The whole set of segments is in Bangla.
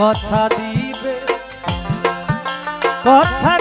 কথা দিবে কথা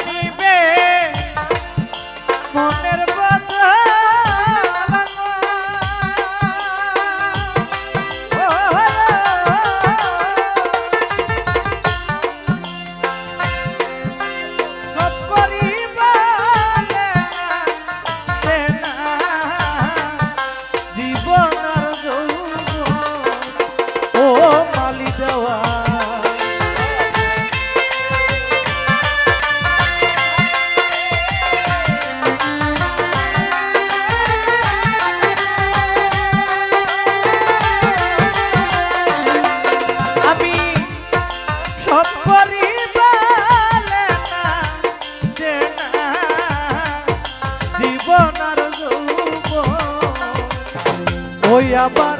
আবার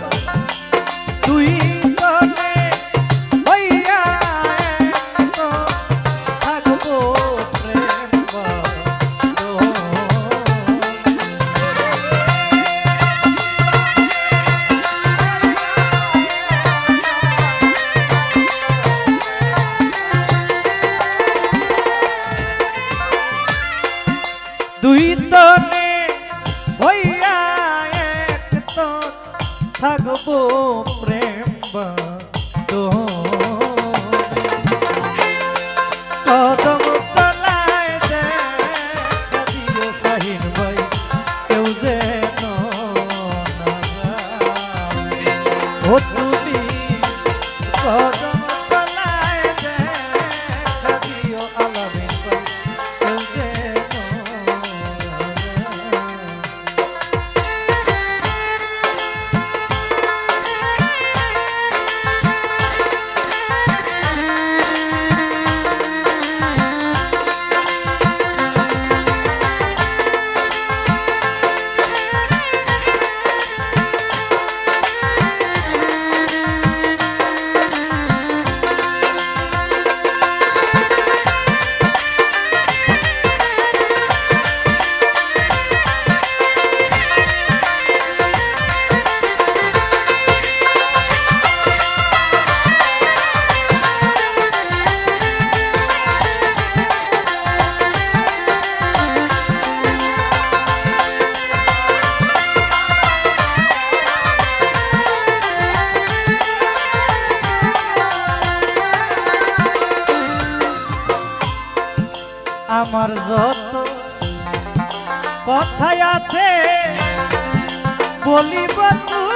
তুই আমার যত কথাই আছে বলিব তুই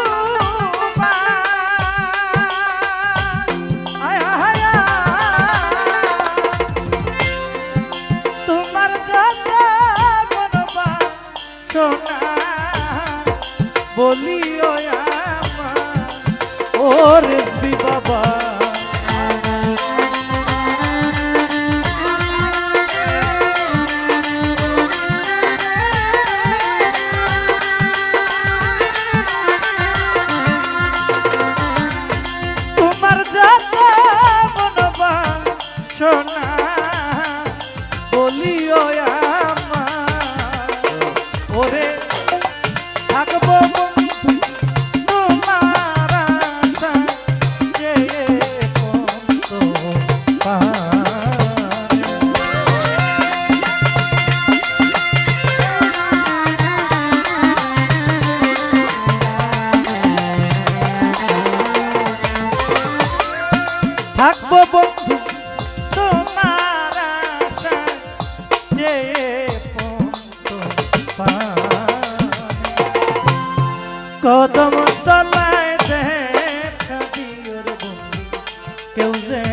eu usei.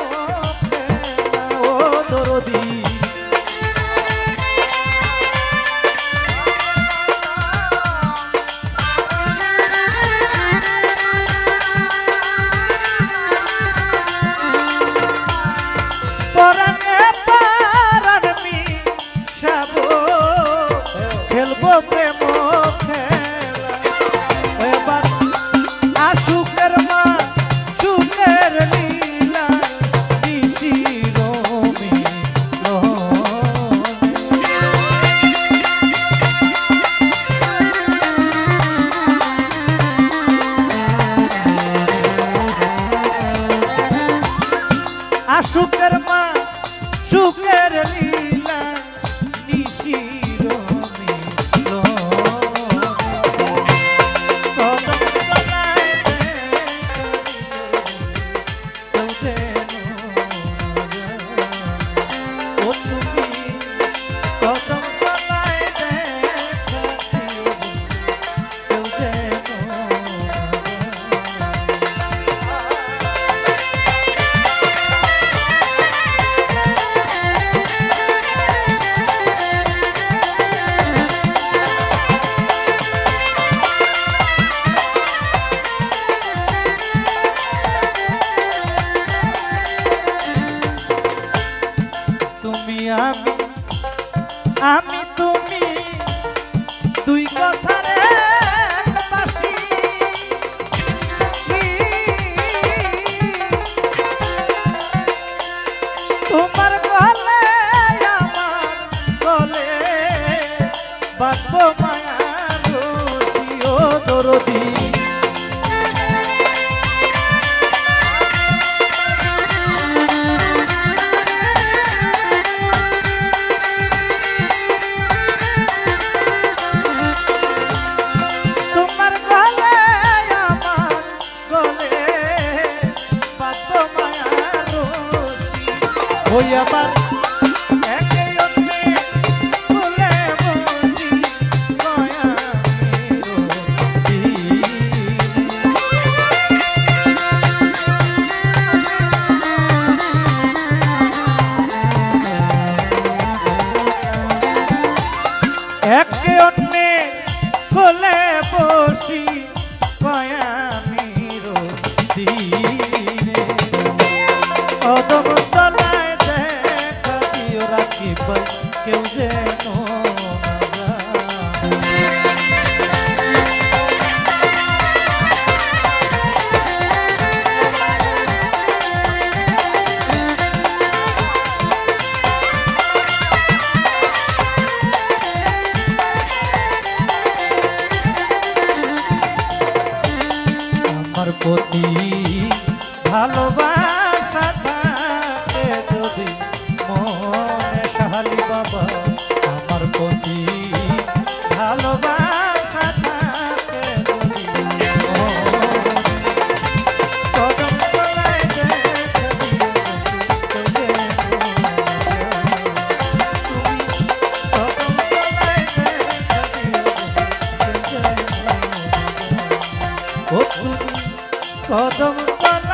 আমি আমি তুমি দুই কথার একবাসী তোমার গলে আমার গলে মায়া রসিও দরদী। voy a partir. প্রতি ভালোবাসা থাকে যদি মনে সাহালি বাবা আমার প্রতি ভালোবাসা থাকে যদি কদম তলায় Oh, কদম তল